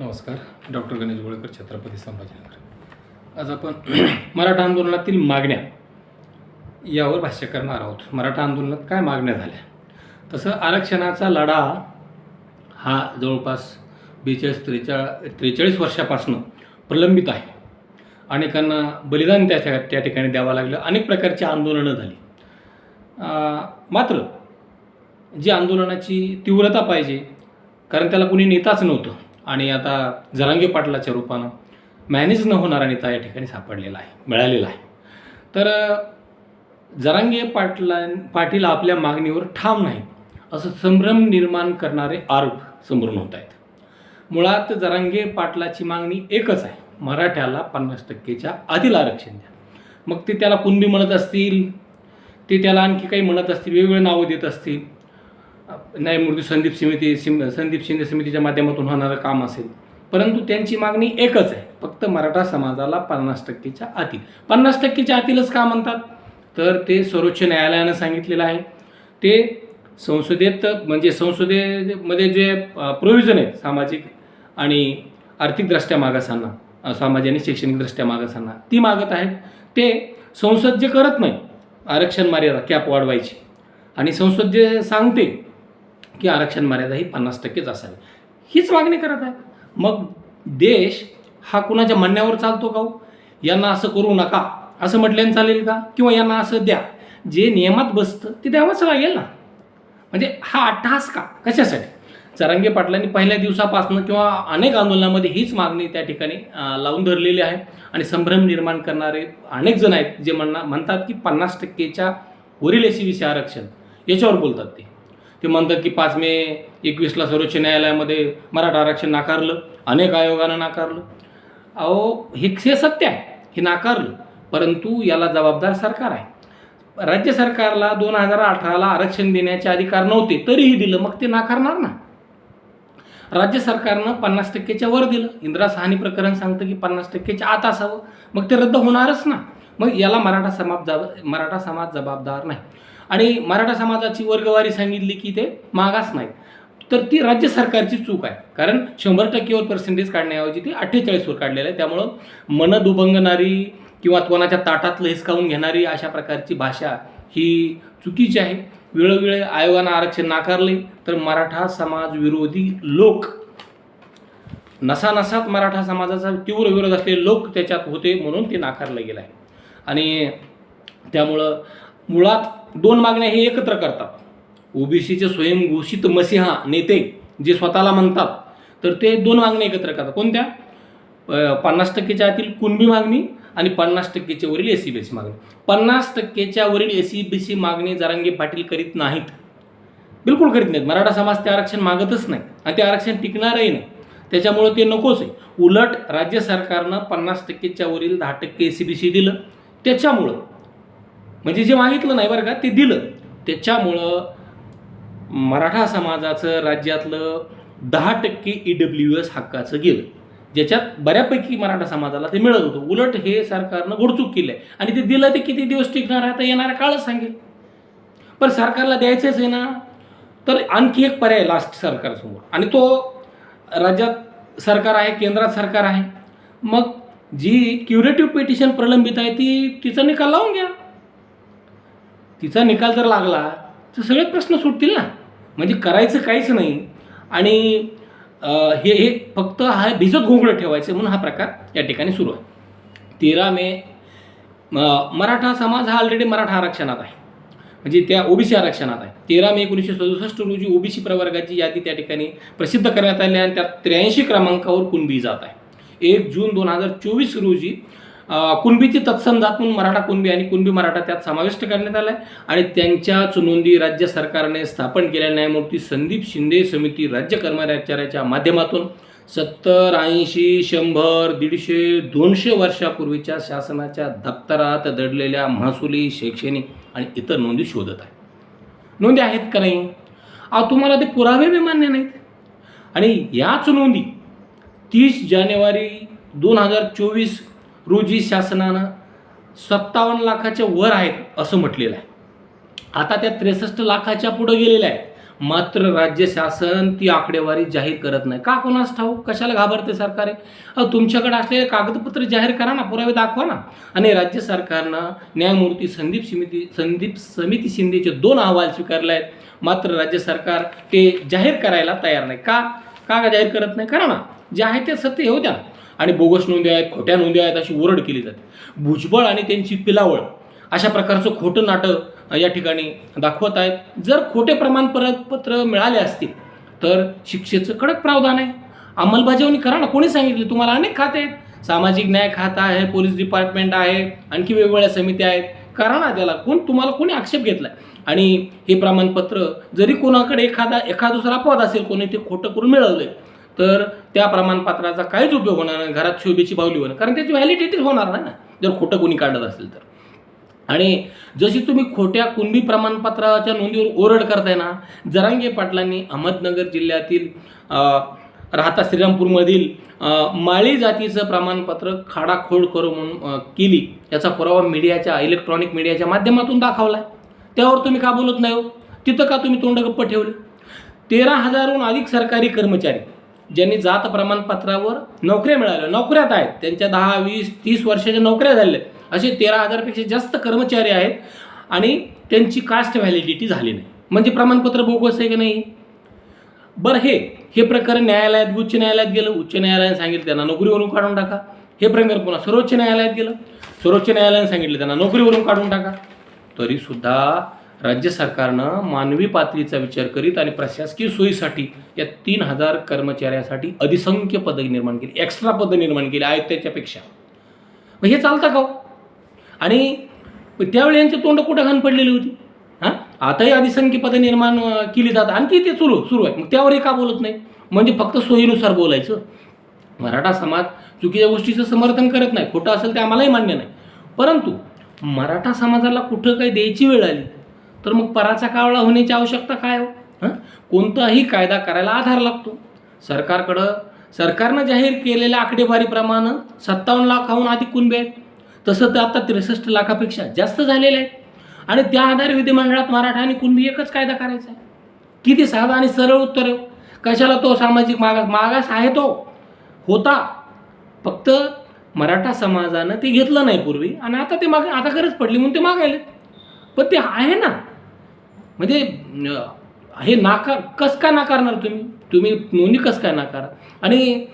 नमस्कार. डॉक्टर गणेश गोळेकर छत्रपती संभाजीनगर. आज आपण मराठा आंदोलनातील मागण्या यावर भाष्य करणार आहोत. मराठा आंदोलनात काय मागण्या झाल्या? तसं आरक्षणाचा लढा हा जवळपास बेचाळीस त्रेचा त्रेचाळीस वर्षापासून प्रलंबित आहे. अनेकांना बलिदान त्या त्या ठिकाणी द्यावं लागलं. अनेक प्रकारची आंदोलनं झाली. मात्र जी आंदोलनाची तीव्रता पाहिजे कारण त्याला कुणी नेताच नव्हतं. आणि आता जरांगी पाटलाच्या रूपानं मॅनेज न होणारा नेता या ठिकाणी सापडलेला आहे मिळालेला आहे. तर जरांगे पाटला पाटील आपल्या मागणीवर ठाम नाही असं संभ्रम निर्माण करणारे आरोप समोरून होत आहेत. मुळात जरांगे पाटलाची मागणी एकच आहे मराठ्याला पन्नास टक्केच्या आधील आरक्षण द्या. मग ते त्याला कुणबी म्हणत असतील? ते त्याला आणखी काही म्हणत असतील? वेगवेगळे नावं देत असतील? न्यायमूर्ती संदीप समिती सिम संदीप शिंदे समितीच्या माध्यमातून होणारं काम असेल. परंतु त्यांची मागणी एकच आहे. फक्त मराठा समाजाला पन्नास टक्केच्या आतील. पन्नास टक्केच्या आतीलच का म्हणतात? तर ते सर्वोच्च न्यायालयानं सांगितलेलं आहे. ते संसदेत म्हणजे संसदेमध्ये जे प्रोव्हिजन आहेत सामाजिक आणि आर्थिकदृष्ट्या मागासांना सामाजिक आणि शैक्षणिकदृष्ट्या मागासांना ती मागत आहेत. ते संसद जे करत नाही आरक्षण मर्यादा कॅप वाढवायची. आणि संसद जे सांगते की आरक्षण मर्यादा ही पन्नास टक्केच असावी. हीच मागणी करत आहे. मग देश हा कुणाच्या म्हणण्यावर चालतो का हो? यांना असं करू नका. असं म्हटल्याने चालेल का? किंवा यांना असं द्या. जे नियमात बसतं ते द्यावंच लागेल ना. म्हणजे हा अट्टहास का? कशासाठी? चरंगे पाटलांनी पहिल्या दिवसापासून किंवा अनेक आंदोलनामध्ये हीच मागणी त्या ठिकाणी लावून धरलेली आहे. आणि संभ्रम निर्माण करणारे अनेक जण आहेत जे म्हणणार म्हणतात की पन्नास टक्केच्या वरील एसी सी आरक्षण. याच्यावर बोलतात ते. ते म्हणतात की पाच मे एकवीसला सर्वोच्च न्यायालयामध्ये मराठा आरक्षण नाकारलं. अनेक आयोगानं नाकारलं. अहो हे हे सत्य आहे. हे नाकारलं. परंतु याला जबाबदार सरकार आहे. राज्य सरकारला दोन हजार अठराला आरक्षण देण्याचे अधिकार नव्हते तरीही दिलं. मग ते नाकारणार ना? राज्य सरकारनं पन्नास टक्केच्या वर दिलं. इंदिरा सहानी प्रकरण सांगतं की पन्नास टक्केच्या आत असावं. मग ते रद्द होणारच ना? मग याला मराठा समाज जब मराठा समाज जबाबदार नाही. आणि मराठा समाजाची वर्गवारी सांगितली की ते मागास नाही तर ती राज्य सरकारची चूक आहे. कारण शंभर टक्केवर पर्सेंटेज काढण्याऐवजी ती अठ्ठेचाळीसवर काढलेलं आहे. त्यामुळं मन दुभंगणारी किंवा कोणाच्या ताटातलं हिसकावून घेणारी अशा प्रकारची भाषा ही चुकीची आहे. वेळोवेळी आयोगानं आरक्षण नाकारले तर मराठा समाज विरोधी लोक नसानसात मराठा समाजाचा तीव्र विरोध असलेले लोक त्याच्यात होते म्हणून ते नाकारलं गेलं आहे आणि त्यामुळं मुळात दोन मागण्या हे एकत्र करतात. ओबीसीचे स्वयंघोषित मसिहा नेते जे स्वतःला म्हणतात तर ते दोन मागण्या एकत्र करतात. कोणत्या? पन्नास टक्केच्या आतील कुणबी मागणी आणि पन्नास टक्केच्या वरील एस सी बी सी मागणी. पन्नास टक्केच्या वरील एस सी बी सी मागणी जरांगे पाटील करीत नाहीत. बिलकुल करीत नाहीत. मराठा समाज ते आरक्षण मागतच नाही आणि ते आरक्षण टिकणारही नाही. त्याच्यामुळं ते नकोच आहे. उलट राज्य सरकारनं पन्नास टक्केच्या वरील दहा टक्के एस सी बी सी दिलं. त्याच्यामुळं म्हणजे जे मागितलं नाही बरं का ते दिलं. त्याच्यामुळं मराठा समाजाचं राज्यातलं दहा टक्के ई डब्ल्यू एस हक्काचं गेलं. ज्याच्यात बऱ्यापैकी मराठा समाजाला ते मिळत होतं. उलट हे सरकारनं गोडचूक केलं आहे. आणि ते दिलं ते किती दिवस टिकणार आहे तर येणारा काळच सांगेल. पण सरकारला द्यायचंच आहे ना तर आणखी एक पर्याय लास्ट सरकारसमोर. आणि तो राज्यात सरकार आहे केंद्रात सरकार आहे. मग जी क्युरेटिव्ह पिटिशन प्रलंबित आहे ती तिचा निकाल लावून घ्या. तिचा निकाल जर लागला तर सगळे प्रश्न सुटतील ना. म्हणजे करायचं काहीच नाही. आणि हे हे फक्त हा भिजत घोंगडं ठेवायचं म्हणून हा प्रकार या ठिकाणी सुरू आहे. तेरा मे मराठा समाज हा ऑलरेडी मराठा आरक्षणात आहे. म्हणजे त्या ओबीसी आरक्षणात आहे. तेरा मे एकोणीसशे सदुसष्ट रोजी ओबीसी प्रवर्गाची यादी त्या ठिकाणी प्रसिद्ध करण्यात आली आणि त्यात त्र्याऐंशी क्रमांकावर कुणबी जात आहे. एक जून दोन हजार चोवीस रोजी कुणबीची तत्सम जात म्हणून मराठा कुणबी आणि कुणबी मराठा त्यात समाविष्ट करण्यात आला आहे आणि त्यांच्याच नोंदी राज्य सरकारने स्थापन केलेल्या न्यायमूर्ती संदीप शिंदे समिती राज्य कर्मचाऱ्याच्या माध्यमातून सत्तर ऐंशी शंभर दीडशे दोनशे वर्षापूर्वीच्या शासनाच्या दप्तरात दडलेल्या महसुली शैक्षणिक आणि इतर नोंदी शोधत आहे. नोंदी आहेत का नाही? अहो तुम्हाला ते पुरावे बी मान्य नाहीत. आणि याच नोंदी तीस जानेवारी दोन हजार चोवीस रोजी शासनानं सत्तावन्न लाखाच्या वर आहेत असं म्हटलेलं आहे. आता त्या त्रेसष्ट लाखाच्या पुढं गेलेल्या आहेत. मात्र राज्य शासन ती आकडेवारी जाहीर करत नाही. का कोणास ठाऊक? कशाला घाबरते सरकार? आहे अहो तुमच्याकडे असलेले कागदपत्र जाहीर करा ना पुरावे दाखवा ना. आणि राज्य सरकारनं न्यायमूर्ती संदीप समिती संदीप समिती शिंदेचे दोन अहवाल स्वीकारले आहेत. मात्र राज्य सरकार ते जाहीर करायला तयार नाही. का? का जाहीर करत नाही? करा ना. जे आहे ते सत्य येऊ हो द्या आणि बोगस नोंदी आहेत खोट्या नोंदी आहेत अशी ओरड केली जाते. भुजबळ आणि त्यांची पिलावळ अशा प्रकारचं खोटं नाटक या ठिकाणी दाखवत आहेत. जर खोटे प्रमाणपत्र मिळाले असतील तर शिक्षेचं कडक प्रावधान आहे. अंमलबजावणी करा ना कोणी सांगितले? तुम्हाला अनेक खाते आहेत. सामाजिक न्याय खाता आहे पोलीस डिपार्टमेंट आहे आणखी वेगवेगळ्या समित्या आहेत. करा ना त्याला. कोण तुम्हाला कोणी आक्षेप घेतला आणि हे प्रमाणपत्र जरी कोणाकडे एखादा एखादा दुसरा अपवाद असेल कोणी ते खोटं करून मिळवलं तर त्या प्रमाणपत्राचा काहीच उपयोग होणार नाही घरात शोभेची बावली होणार. कारण त्याची व्हॅलिडिटीच होणार नाही ना जर खोटं कोणी काढत असेल तर. आणि जशी तुम्ही खोट्या कुणबी प्रमाणपत्राच्या नोंदीवर ओरड करताय ना जरांगे पाटलांनी अहमदनगर जिल्ह्यातील राहता श्रीरामपूरमधील माळी जातीचं प्रमाणपत्र खाडाखोड करू म्हणून केली याचा पुरावा मीडियाच्या इलेक्ट्रॉनिक मीडियाच्या माध्यमातून दाखवला आहे त्यावर तुम्ही का बोलत नाही हो? तिथं का तुम्ही तोंड गप्प ठेवले? तेरा हजारहून अधिक सरकारी कर्मचारी ज्यांनी जात प्रमाणपत्रावर नोकऱ्या मिळाल्या. नोकऱ्यात आहेत. त्यांच्या दहा वीस तीस वर्षाच्या नोकऱ्या झालेल्या असे तेरा हजारपेक्षा जास्त कर्मचारी आहेत आणि त्यांची कास्ट व्हॅलिडिटी झाली नाही. म्हणजे प्रमाणपत्र बोगस आहे की नाही? बरं हे हे प्रकरण न्यायालयात उच्च न्यायालयात गेलं. उच्च न्यायालयाने सांगितलं त्यांना नोकरीवरून काढून टाका. हे प्रकरण पुन्हा सर्वोच्च न्यायालयात गेलं. सर्वोच्च न्यायालयाने सांगितलं त्यांना नोकरीवरून काढून टाका. तरीसुद्धा राज्य सरकारनं मानवी पातळीचा विचार करीत आणि प्रशासकीय सोयीसाठी या तीन हजार कर्मचाऱ्यासाठी अधिसंख्य पदक निर्माण केली एक्स्ट्रा पदं निर्माण केली आहेत त्याच्यापेक्षा मग हे चालतं का हो? आणि त्यावेळी यांचे तोंड कुठं घाण पडलेली होती? हां? आताही अधिसंख्य पदं निर्माण केली जातात आणखी ते सुरू सुरू आहे मग त्यावरही का बोलत नाही? म्हणजे फक्त सोयीनुसार बोलायचं. मराठा समाज चुकीच्या गोष्टीचं समर्थन करत नाही. खोटं असेल ते आम्हालाही मान्य नाही. परंतु मराठा समाजाला कुठं काही द्यायची वेळ आली? तर मग पराचा कावळा होण्याची आवश्यकता काय हो? हं? कोणताही कायदा करायला आधार लागतो. सरकारकडं सरकारनं जाहीर केलेल्या आकडेवारीप्रमाणे सत्तावन्न लाखाहून अधिक कुणबे आहेत. तसं तर आता त्रेसष्ट लाखापेक्षा जास्त झालेले आहेत. आणि त्या आधारे विधिमंडळात मराठा आणि कुणबी एकच कायदा करायचा आहे. किती साधा आणि सरळ उत्तर आहे कशाला तो सामाजिक मागास मागास आहे तो? होता. फक्त मराठा समाजानं ते घेतलं नाही पूर्वी. आणि आता ते माग आता गरज पडली म्हणून ते मागायले पण ते आहे ना. म्हणजे हे नाकार कस काय नाकारणार तुम्ही? तुम्ही नोंदणी कस काय नाकार? आणि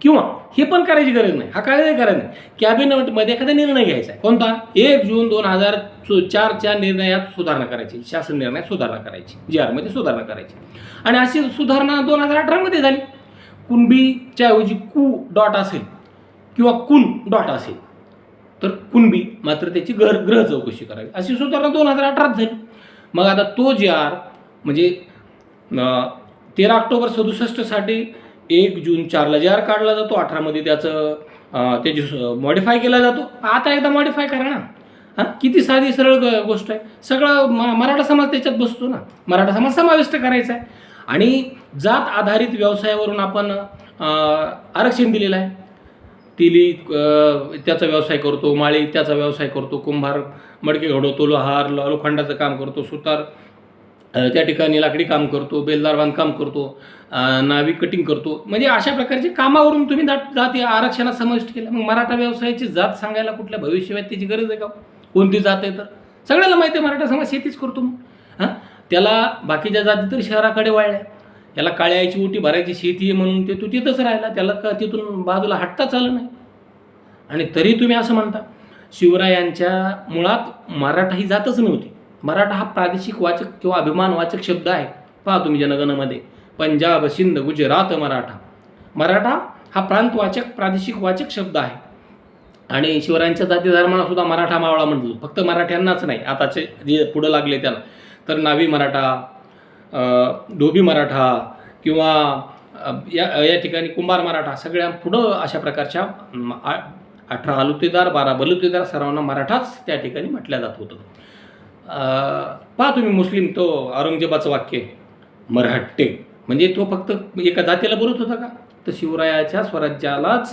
किंवा हे पण करायची गरज नाही. हा काय नाही नाही. कॅबिनेटमध्ये एखादा निर्णय घ्यायचा आहे. कोणता? एक जून दोन हजार चारच्या निर्णयात सुधारणा करायची. शासन निर्णयात सुधारणा करायची. जी आरमध्ये सुधारणा करायची. आणि अशी सुधारणा दोन हजार अठरामध्ये झाली. कुणबीच्या ऐवजी कु डॉट असेल किंवा कुन डॉट असेल. तर कुणबी मात्र त्याची घर ग्रह चौकशी करावी. अशी सुधारणा दोन हजार अठरात झाली. मग आता तो जे आर म्हणजे तेरा ऑक्टोबर सदुसष्टसाठी एक जून चारला जे आर काढला जातो अठरामध्ये त्याचं त्याची मॉडिफाय केला जातो. आता एकदा मॉडिफाय करा ना. हां किती साधी सरळ ग- गोष्ट आहे. सगळं म मराठा समाज त्याच्यात बसतो ना. मराठा समाज समाविष्ट करायचा आहे. आणि जात आधारित व्यवसायावरून आपण आरक्षण दिलेलं आहे. तिली त्याचा व्यवसाय करतो माळी त्याचा व्यवसाय करतो कुंभार मडके घडवतो लोहार लोखंडाचं काम करतो सुतार त्या ठिकाणी लाकडी काम करतो बेलदार बांधकाम करतो नावी कटिंग करतो. म्हणजे अशा प्रकारचे कामावरून तुम्ही जात जाती आरक्षणात समाविष्ट केलं. मग मराठा व्यवसायाची जात सांगायला कुठल्या भविष्यवात त्याची गरज आहे का हो? कोणती जात आहे तर? सगळ्याला माहिती आहे मराठा समाज शेतीच करतो मग. हां? त्याला बाकीच्या जाती तर शहराकडे वाळल्या. याला काळ्याची उटी भरायची शेती आहे म्हणून ते तू तिथंच राहिला. त्याला का तिथून बाजूला हटताच आलं नाही? आणि तरी तुम्ही असं म्हणता शिवरायांच्या मुळात मराठा ही जातच नव्हती. मराठा हा प्रादेशिक वाचक किंवा अभिमानवाचक शब्द आहे. पहा तुम्ही जनगणमध्ये पंजाब सिंध गुजरात मराठा. मराठा हा प्रांतवाचक प्रादेशिक वाचक शब्द आहे. आणि शिवरायांच्या जाती धर्माला सुद्धा मराठा मावळा म्हटलं फक्त मराठ्यांनाच नाही आताचे जे पुढं लागले त्याला. तर नावी मराठा धोबी मराठा किंवा या या ठिकाणी कुंभार मराठा सगळ्या पुढं अशा प्रकारच्या आ- अठरा आलुतेदार बारा बलुतेदार सर्वांना मराठाच त्या ठिकाणी म्हटलं जात होतं. पहा तुम्ही मुस्लिम तो औरंगजेबाचं वाक्य मराठे. म्हणजे तो फक्त एका जातीला बोलत होता का? तर शिवरायाच्या स्वराज्यालाच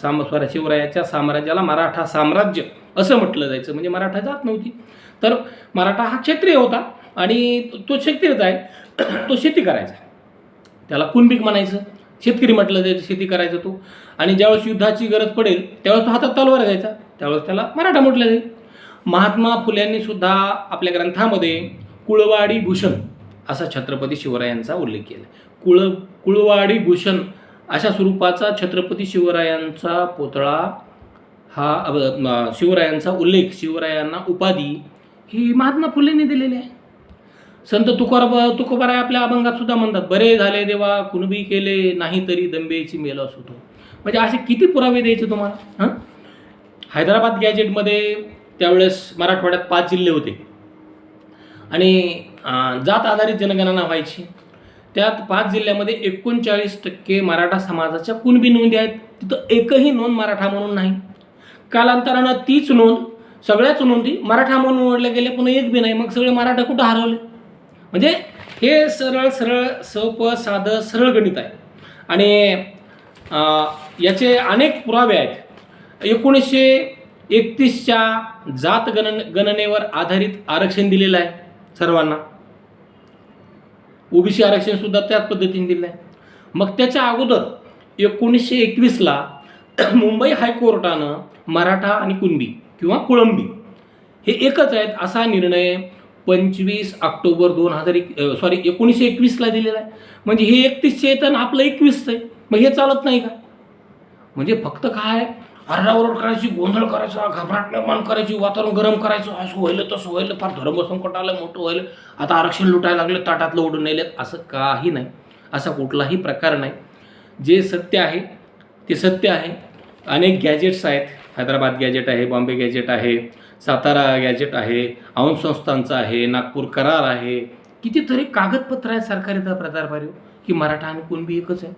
साम स्वरा शिवरायाच्या साम्राज्याला मराठा साम्राज्य असं म्हटलं जायचं. म्हणजे मराठा जात नव्हती. तर मराठा हा क्षत्रिय होता. आणि तो शेतकरीच आहे. तो शेती करायचा. त्याला कुणबीक म्हणायचं? शेतकरी म्हटलं जायचं शेती करायचं तो. आणि ज्यावेळेस युद्धाची गरज पडेल त्यावेळेस तो हातात तलवार घ्यायचा. त्यावेळेस त्याला मराठा म्हटलं जाईल. महात्मा फुल्यांनी सुद्धा आपल्या ग्रंथामध्ये कुळवाडी भूषण असा छत्रपती शिवरायांचा उल्लेख केला. कुळ कुळवाडी भूषण अशा स्वरूपाचा छत्रपती शिवरायांचा पुतळा हा शिवरायांचा उल्लेख शिवरायांना उपाधी ही महात्मा फुलेंनी दिलेली आहे. संत तुकोबा तुकोबाराय आपल्या अभंगात सुद्धा म्हणतात बरे झाले देवा कुणबी केले नाही तरी दंबेची मेला होतो म्हणजे असे किती पुरावे द्यायचे तुम्हाला हां? हैदराबाद गॅजेटमध्ये त्यावेळेस मराठवाड्यात पाच जिल्हे होते. आणि जात आधारित जनगणना व्हायची. त्यात पाच जिल्ह्यामध्ये एकोणचाळीस टक्के मराठा समाजाच्या कुणबी नोंदी आहेत तिथं एकही नोंद मराठा म्हणून नाही. कालांतरानं तीच नोंद सगळ्याच नोंदी मराठा म्हणून ओढल्या गेल्या पण एक बी नाही. मग सगळे मराठा कुठं हरवले? म्हणजे हे सरळ सरळ सोपं साधं सरळ गणित आहे. आणि याचे अनेक पुरावे आहेत. एकोणीसशे एकतीसच्या जात गणन गणनेवर आधारित आरक्षण दिलेलं आहे सर्वांना. ओबीसी आरक्षण सुद्धा त्याच पद्धतीने दिलं आहे. मग त्याच्या अगोदर एकोणीसशे एकवीसला मुंबई हायकोर्टानं मराठा आणि कुणबी किंवा कुळंबी हे एकच आहेत असा निर्णय पंचवीस ऑक्टोबर दोन हजार एक सॉरी एकोणीसशे एकवीसला दिलेला आहे. म्हणजे हे एकतीसचे चेतन आणि आपलं एकवीसचं आहे. मग हे चालत नाही का? म्हणजे फक्त काय? आरडाओरड करायची गोंधळ करायचा घबराट निर्माण करायची वातावरण गरम करायचं असं व्हायलं तसं व्हायलं फार धर्मसंकट आलं मोठं व्हायलं. आता आरक्षण लुटायला लागलं ताटातलं ओढून नेलेत असं काही नाही. असा कुठलाही प्रकार नाही. जे सत्य आहे ते सत्य आहे. अनेक गॅजेट्स आहेत. हैदराबाद गॅजेट आहे बॉम्बे गॅजेट आहे. सातारा गॅजेट आहे औंध संस्थांचं आहे नागपूर करार आहे. कितीतरी कागदपत्र आहेत सरकारी प्रचारभारी की मराठा आणि कुणबी एकच आहे.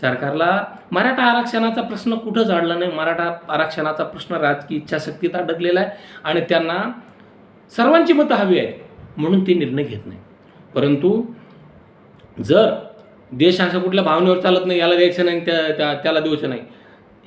सरकारला मराठा आरक्षणाचा प्रश्न कुठं जाडला नाही मराठा आरक्षणाचा प्रश्न राजकीय इच्छाशक्तीत अडकलेला आहे आणि त्यांना सर्वांची मतं हवी आहेत म्हणून ते निर्णय घेत नाही परंतु जर देश अशा कुठल्या भावनेवर चालत नाही याला द्यायचं नाही त्या त्या त्याला द्यायचं नाही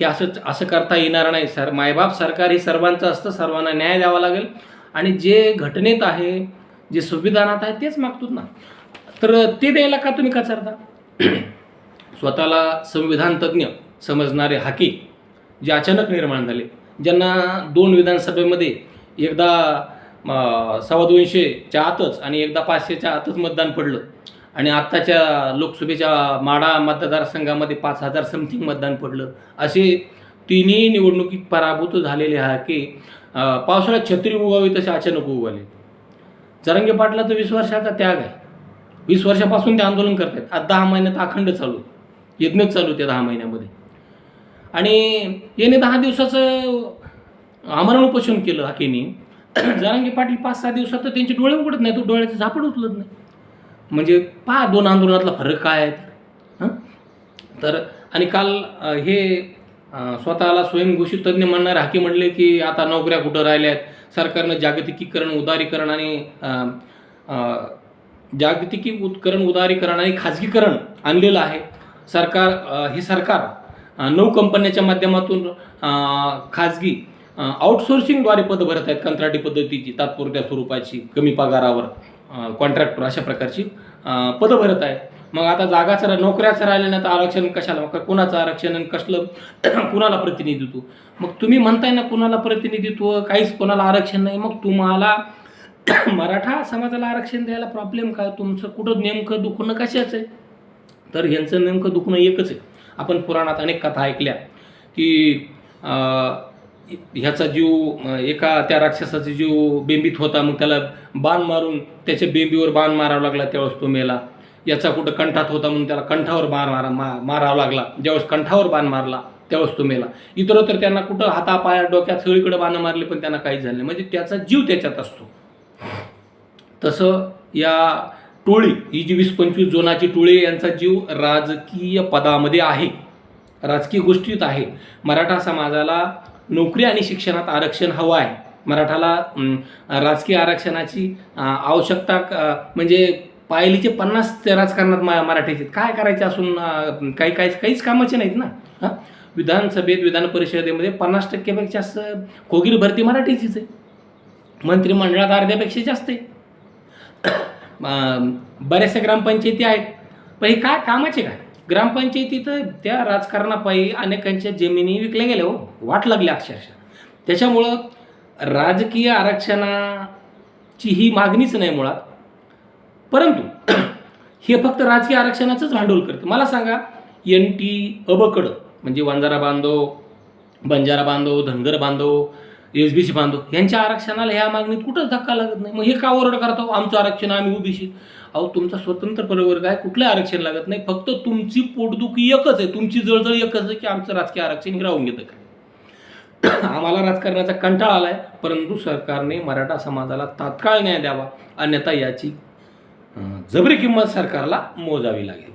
हे असंच असं करता येणार नाही सर. मायबाप सरकार हे सर्वांचं असतं सर्वांना न्याय द्यावा लागेल. आणि जे घटनेत आहे जे संविधानात आहे तेच मागतो ना. तर ते द्यायला का तुम्ही कचरता? स्वतःला संविधान तज्ज्ञ समजणारे हाकी जे अचानक निर्माण झाले. ज्यांना दोन विधानसभेमध्ये एकदा सव्वा दोनशेच्या आतच आणि एकदा पाचशेच्या आतच मतदान पडलं. आणि आत्ताच्या लोकसभेच्या माडा मतदारसंघामध्ये पाच हजार समथिंग मतदान पडलं. असे तिन्ही निवडणुकीत पराभूत झालेले हा की पावसाळ्यात छत्री उगवावी तसे अचानक उगवले. जरंगे पाटलाचा वीस वर्षाचा त्याग आहे. वीस वर्षापासून ते आंदोलन करतात आज दहा महिन्यात अखंड चालू आहे. यज्ञच चालू त्या दहा महिन्यामध्ये. आणि याने दहा दिवसाचं आमरण उपोषण केलं हाकेनी. जरांगे पाटील पाच सहा दिवसात तर त्यांचे डोळे उघडत नाही तो डोळ्याचं झापड उचलत नाही. म्हणजे पहा दोन आंदोलनातला फरक काय आहे. हं? तर आणि काल हे स्वतःला स्वयंघोषित तज्ज्ञ म्हणणारे हाकी म्हणले की आता नोकऱ्या कुठं राहिल्या आहेत सरकारनं जागतिकीकरण उदारीकरण आणि जागतिकी उत्करण जागतिकीकरण उदारीकरण आणि खाजगीकरण आणलेलं आहे. सरकार हे सरकार नऊ कंपन्याच्या माध्यमातून खाजगी आउटसोर्सिंगद्वारे पदं भरत आहेत कंत्राटी पद्धतीची तात्पुरत्या स्वरूपाची कमी पगारावर. कॉन्ट्रॅक्टर अशा प्रकारची पदं भरत आहे. मग आता जागाच रा नोकऱ्याच राहिल्या नाही तर आरक्षण कशाला? मग कुणाचं आरक्षण आणि कसलं? कुणाला प्रतिनिधित्व? मग तुम्ही म्हणताय ना कुणाला प्रतिनिधित्व? काहीच कोणाला आरक्षण नाही. मग तुम्हाला मराठा समाजाला आरक्षण द्यायला प्रॉब्लेम काय तुमचं कुठं नेमकं दुखणं कशाचं आहे? तर ह्यांचं नेमकं दुखणं एकच आहे. आपण पुराणात अनेक कथा ऐकल्या की ह्याचा जीव एका त्या राक्षसाचा जीव बेंबीत होता मग त्याला बाण मारून त्याच्या बेंबीवर बाण मारावा लागला त्यावेळेस तो मेला. याचा कुठं कंठात होता म्हणून त्याला कंठावर बाण मारा मा मारावा लागला. ज्यावेळेस कंठावर बाण मारला त्यावेळेस तो मेला. इतर तर त्यांना कुठं हातापाया डोक्यात सगळीकडे बाणं मारले पण त्यांना काहीच झालं नाही. म्हणजे त्याचा जीव त्याच्यात असतो. तसं या टोळी ही जी वीस पंचवीस जोनाची टोळी यांचा जीव राजकीय पदामध्ये आहे. राजकीय गोष्टीत आहे. मराठा समाजाला नोकरी आणि शिक्षणात आरक्षण हवं आहे. मराठाला राजकीय आरक्षणाची आवश्यकता म्हणजे पायलीचे पन्नास ते राजकारणात मा मराठीचे काय करायचे असून काही काही काहीच कामाचे नाहीत ना? हां? विधानसभेत विधान परिषदेमध्ये पन्नास टक्क्यापेक्षा जास्त खोगीर भरती मराठीचीच आहे. मंत्रिमंडळात अर्ध्यापेक्षा जास्त आहे. बऱ्याचशा ग्रामपंचायती आहेत. पण हे काय कामाचे काय? ग्रामपंचायतीत त्या राजकारणापायी अनेकांच्या जमिनी विकल्या गेल्या हो. वाट लागली अक्षरशः. त्याच्यामुळं राजकीय आरक्षणाची ही मागणीच नाही मुळात. परंतु हे फक्त राजकीय आरक्षणाचंच भांडवल करतं. मला सांगा एन टी अबकड म्हणजे वंजारा बांधव बंजारा बांधव धनगर बांधव एस बी सी बांधव यांच्या आरक्षणाला ह्या मागणीत कुठंच धक्का लागत नाही. मग हे का ओरड करतो? आमचं आरक्षण आम्ही ओबीसी. अहो तुमचा स्वतंत्र प्रवर्ग आहे कुठलं आरक्षण लागत नाही फक्त तुमची पोटदुखी एकच आहे तुमची जळजळ एकच आहे की आमचं राजकीय आरक्षण हे राहून घेतं काय? आम्हाला राजकारणाचा कंटाळा आला आहे परंतु सरकारने मराठा समाजाला तात्काळ न्याय द्यावा अन्यथा याची जबरी किंमत सरकारला मोजावी लागेल.